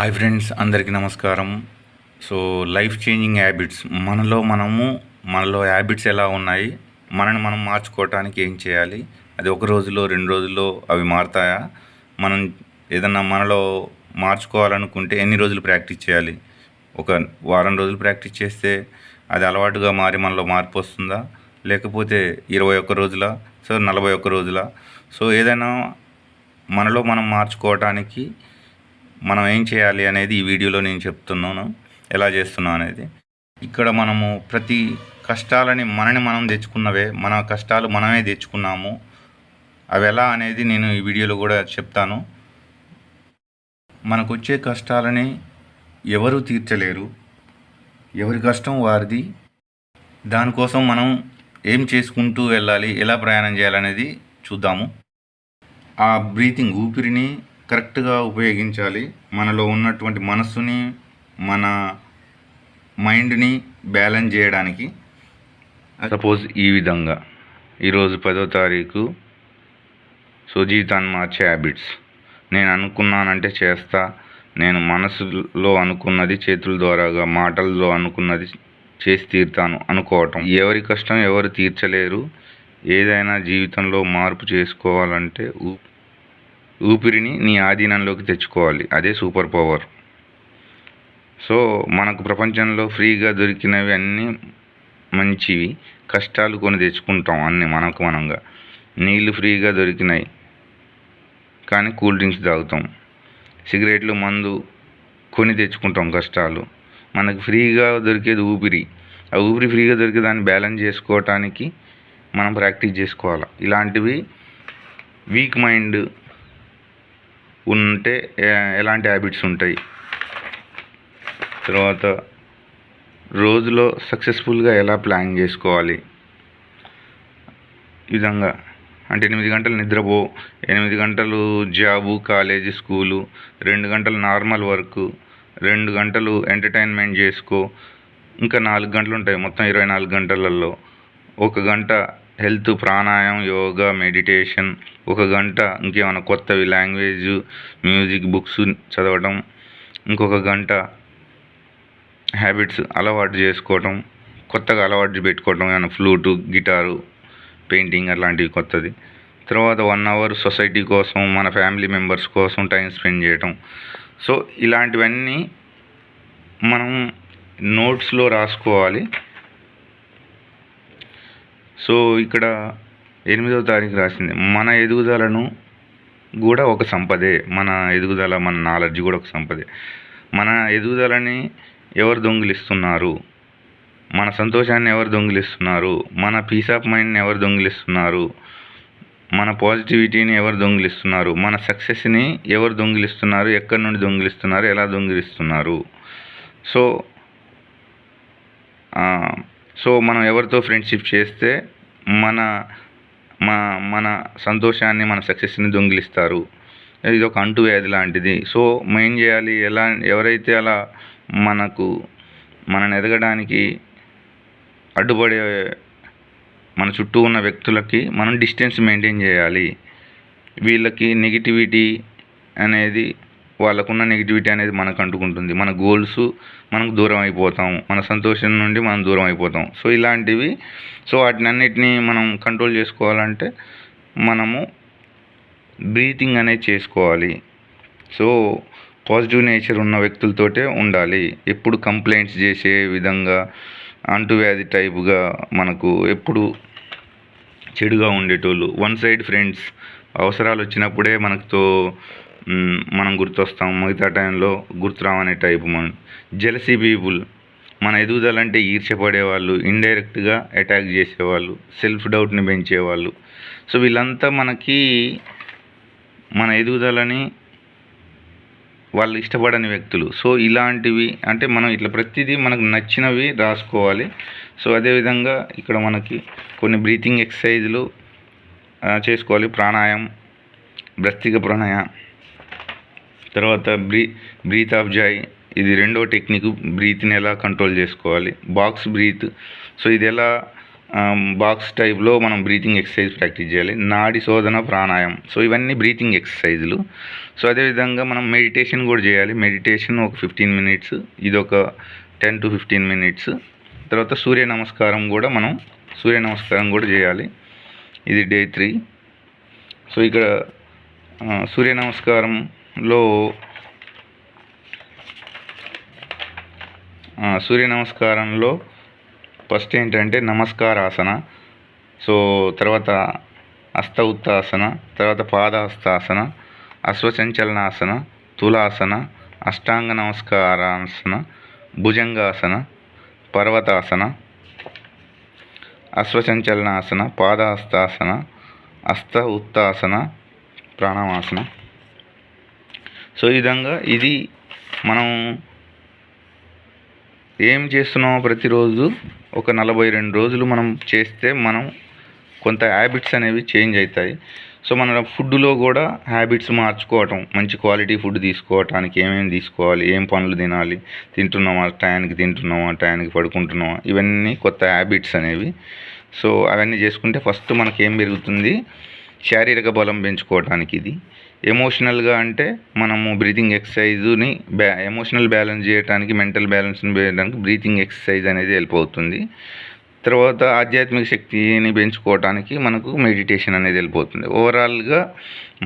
Hi friends అందరికీ నమస్కారం. So life changing habits మనలో మనము మనలో హ్యాబిట్స్ ఎలా ఉన్నాయి మనని మనం మార్చుకోవటానికి ఏం చేయాలి అది ఒక రోజులో రెండు రోజుల్లో అవి మారుతాయా మనం ఏదన్నా మనలో మార్చుకోవాలనుకుంటే ఎన్ని రోజులు ప్రాక్టీస్ చేయాలి ఒక వారం రోజులు ప్రాక్టీస్ చేస్తే అది అలవాటుగా మారి మనలో మార్పు వస్తుందా లేకపోతే ఇరవై ఒక్క రోజుల సో నలభై ఒక్క రోజుల సో ఏదైనా మనలో మనం మార్చుకోవటానికి మనం ఏం చేయాలి అనేది ఈ వీడియోలో నేను చెప్తున్నాను. ఎలా చేస్తున్నాను అనేది. ఇక్కడ మనము ప్రతి కష్టాలని మనని మనం తెచ్చుకున్నవే మన కష్టాలు మనమే తెచ్చుకున్నాము. అవి ఎలా అనేది నేను ఈ వీడియోలో కూడా చెప్తాను. మనకు వచ్చే కష్టాలని ఎవరు తీర్చలేరు. ఎవరి కష్టం వారిది. దానికోసం మనం ఏం చేసుకుంటూ వెళ్ళాలి ఎలా ప్రయాణం చేయాలనేది చూద్దాము. ఆ బ్రీతింగ్ ఊపిరిని కరెక్ట్గా ఉపయోగించాలి. మనలో ఉన్నటువంటి మనస్సుని మన మైండ్ని బ్యాలెన్స్ చేయడానికి. సపోజ్ ఈ విధంగా. ఈరోజు పదో తారీఖు సుజీతాన్ జీవితాన్ని మార్చే హ్యాబిట్స్. నేను అనుకున్నానంటే చేస్తా. నేను మనసులో అనుకున్నది చేతుల ద్వారాగా మాటల్లో అనుకున్నది చేసి తీరుతాను అనుకోవటం. ఎవరి కష్టం ఎవరు తీర్చలేరు. ఏదైనా జీవితంలో మార్పు చేసుకోవాలంటే ఊ ఊపిరిని నీ ఆధీనంలోకి తెచ్చుకోవాలి. అదే సూపర్ పవర్. సో మనకు ప్రపంచంలో ఫ్రీగా దొరికినవి అన్నీ మంచివి. కష్టాలు కొని తెచ్చుకుంటాం అన్నీ మనకు మనంగా. నీళ్ళు ఫ్రీగా దొరికినాయి. కానీ కూల్ డ్రింక్స్ తాగుతాం. సిగరెట్లు మందు కొని తెచ్చుకుంటాం కష్టాలు. మనకు ఫ్రీగా దొరికేది ఊపిరి. ఆ ఊపిరి ఫ్రీగా దొరికే దాన్ని బ్యాలెన్స్ చేసుకోవటానికి మనం ప్రాక్టీస్ చేసుకోవాలి. ఇలాంటివి వీక్ మైండ్ ఉంటే ఎలాంటి హ్యాబిట్స్ ఉంటాయి? తర్వాత రోజులో సక్సెస్ఫుల్గా ఎలా ప్లాన్ చేసుకోవాలి? ఈ విధంగా. అంటే ఎనిమిది గంటలు నిద్రపో ఎనిమిది గంటలు జాబు కాలేజీ స్కూలు రెండు గంటలు నార్మల్ వర్క్ రెండు గంటలు ఎంటర్టైన్మెంట్ చేసుకో ఇంకా నాలుగు గంటలు ఉంటాయి మొత్తం ఇరవై నాలుగు గంటలలో. ఒక గంట హెల్త్ ప్రాణాయామం యోగా మెడిటేషన్ ఒక గంట ఇంకేమైనా కొత్తవి లాంగ్వేజ్ మ్యూజిక్ బుక్స్ చదవడం ఇంకొక గంట హ్యాబిట్స్ అలవాటు చేసుకోవటం కొత్తగా అలవాటు పెట్టుకోవటం ఏమైనా ఫ్లూటు గిటారు పెయింటింగ్ అట్లాంటివి కొత్తది. తర్వాత వన్ అవర్ సొసైటీ కోసం మన ఫ్యామిలీ మెంబర్స్ కోసం టైం స్పెండ్ చేయటం. సో ఇలాంటివన్నీ మనం నోట్స్లో రాసుకోవాలి. సో ఇక్కడ ఎనిమిదవ తారీఖు రాసింది మన ఎదుగుదలను కూడా ఒక సంపదే మన ఎదుగుదల మన నాలెడ్జ్ కూడా ఒక సంపదే. మన ఎదుగుదలని ఎవరు దొంగిలిస్తున్నారు? మన సంతోషాన్ని ఎవరు దొంగిలిస్తున్నారు? మన పీస్ ఆఫ్ మైండ్ని ఎవరు దొంగిలిస్తున్నారు? మన పాజిటివిటీని ఎవరు దొంగిలిస్తున్నారు? మన సక్సెస్ని ఎవరు దొంగిలిస్తున్నారు? ఎక్కడి నుండి దొంగిలిస్తున్నారు? ఎలా దొంగిలిస్తున్నారు? సో సో మనం ఎవరితో ఫ్రెండ్షిప్ చేస్తే మన మా మన సంతోషాన్ని మన సక్సెస్ని దొంగిలిస్తారు. ఇది ఒక అంటువ్యాధి లాంటిది. సో ఏం చేయాలి? ఎలా ఎవరైతే అలా మనకు మనని ఎదగడానికి అడ్డుపడే మన చుట్టూ ఉన్న వ్యక్తులకి మనం డిస్టెన్స్ మెయింటైన్ చేయాలి. వీళ్ళకి నెగిటివిటీ అనేది వాళ్ళకున్న నెగిటివిటీ అనేది మనకు అంటుకుంటుంది. మన గోల్స్ మనకు దూరం అయిపోతాం. మన సంతోషం నుండి మనం దూరం అయిపోతాం. సో ఇలాంటివి సో వాటిని అన్నిటినీ మనం కంట్రోల్ చేసుకోవాలంటే మనము బ్రీతింగ్ అనేది చేసుకోవాలి. సో పాజిటివ్ నేచర్ ఉన్న వ్యక్తులతోటే ఉండాలి. ఎప్పుడు కంప్లైంట్స్ చేసే విధంగా అంటువ్యాధి టైపుగా మనకు ఎప్పుడు చెడుగా ఉండేటోళ్ళు. వన్ సైడ్ ఫ్రెండ్స్ అవసరాలు వచ్చినప్పుడే మనతో మనం గుర్తొస్తాం. మిగతా టైంలో గుర్తురామనే టైపు మనం. జెలసీ పీపుల్ మన ఎదుగుదలంటే ఈర్ష్యపడే వాళ్ళు ఇండైరెక్ట్గా అటాక్ చేసేవాళ్ళు సెల్ఫ్ డౌట్ని పెంచేవాళ్ళు. సో వీళ్ళంతా మనకి మన ఎదుగుదలని వాళ్ళు ఇష్టపడని వ్యక్తులు. సో ఇలాంటివి అంటే మనం ఇట్లా ప్రతిదీ మనకు నచ్చినవి రాసుకోవాలి. సో అదేవిధంగా ఇక్కడ మనకి కొన్ని బ్రీతింగ్ ఎక్సర్సైజ్లు చేసుకోవాలి. ప్రాణాయామం భ్రస్తిక ప్రాణాయామం తర్వాత బ్రీ బ్రీత్ ఆఫ్ జాయ్. ఇది రెండో టెక్నిక్. బ్రీత్ని ఎలా కంట్రోల్ చేసుకోవాలి? Box breath. సో ఇది ఎలా బాక్స్ టైప్లో మనం బ్రీతింగ్ ఎక్సర్సైజ్ ప్రాక్టీస్ చేయాలి. నాడి శోధన ప్రాణాయామం. సో ఇవన్నీ బ్రీతింగ్ ఎక్సర్సైజులు. సో అదేవిధంగా మనం మెడిటేషన్ కూడా చేయాలి. మెడిటేషన్ ఒక ఫిఫ్టీన్ మినిట్స్. ఇది ఒక టెన్ టు ఫిఫ్టీన్ మినిట్స్. తర్వాత సూర్య నమస్కారం కూడా మనం సూర్య నమస్కారం కూడా చేయాలి. ఇది డే త్రీ. సో ఇక్కడ సూర్య నమస్కారం లో సూర్య నమస్కారంలో ఫస్ట్ ఏంటంటే నమస్కారాసన సో తర్వాత అస్త ఉత్తాసన తర్వాత పాదహస్తాసన అశ్వసంచలనాసన తులాసన అష్టాంగ నమస్కారాసన భుజంగాసన పర్వతాసన అశ్వసంచలనాసన పాదహస్తాసన అస్త ఉత్తాసన ప్రాణామాసన. సో ఈ విధంగా ఇది మనం ఏం చేస్తున్నామో ప్రతిరోజు ఒక నలభై రెండు రోజులు మనం చేస్తే మనం కొంత హ్యాబిట్స్ అనేవి చేంజ్ అవుతాయి. సో మన ఫుడ్లో కూడా హ్యాబిట్స్ మార్చుకోవటం మంచి క్వాలిటీ ఫుడ్ తీసుకోవటానికి ఏమేమి తీసుకోవాలి ఏం పనులు తినాలి తింటున్నామా టయానికి తింటున్నామా టయానికి పడుకుంటున్నామా ఇవన్నీ కొత్త హ్యాబిట్స్ అనేవి. సో అవన్నీ చేసుకుంటే ఫస్ట్ మనకి ఏం పెరుగుతుంది? శారీరక బలం పెంచుకోవటానికి ఇది. ఎమోషనల్గా అంటే మనము బ్రీతింగ్ ఎక్సర్సైజ్ని బ్యా ఎమోషనల్ బ్యాలెన్స్ చేయడానికి మెంటల్ బ్యాలెన్స్ని చేయడానికి బ్రీతింగ్ ఎక్సర్సైజ్ అనేది హెల్ప్ అవుతుంది. తర్వాత ఆధ్యాత్మిక శక్తిని పెంచుకోవడానికి మనకు మెడిటేషన్ అనేది వెళ్ళిపోతుంది ఓవరాల్గా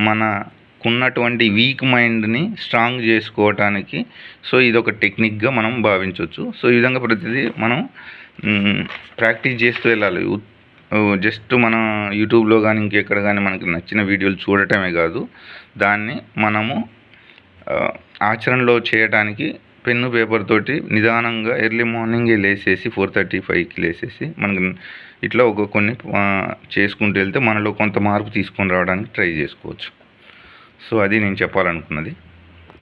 మనకున్నటువంటి వీక్ మైండ్ని స్ట్రాంగ్ చేసుకోవటానికి సో ఇది ఒక టెక్నిక్గా మనం భావించవచ్చు సో ఈ విధంగా ప్రతిదీ మనం ప్రాక్టీస్ చేస్తూ వెళ్ళాలి. జస్ట్ మన యూట్యూబ్లో కానీ ఇంకెక్కడ కానీ మనకి నచ్చిన వీడియోలు చూడటమే కాదు. దాన్ని మనము ఆచరణలో చేయడానికి పెన్ను పేపర్ తోటి నిదానంగా ఎర్లీ మార్నింగే లేసేసి ఫోర్ థర్టీ ఫైవ్కి లేసేసి మనకి ఇట్లా ఒక కొన్ని చేసుకుంటూ వెళ్తే మనలో కొంత మార్పు తీసుకొని రావడానికి ట్రై చేసుకోవచ్చు. సో అది నేను చెప్పాలనుకున్నది.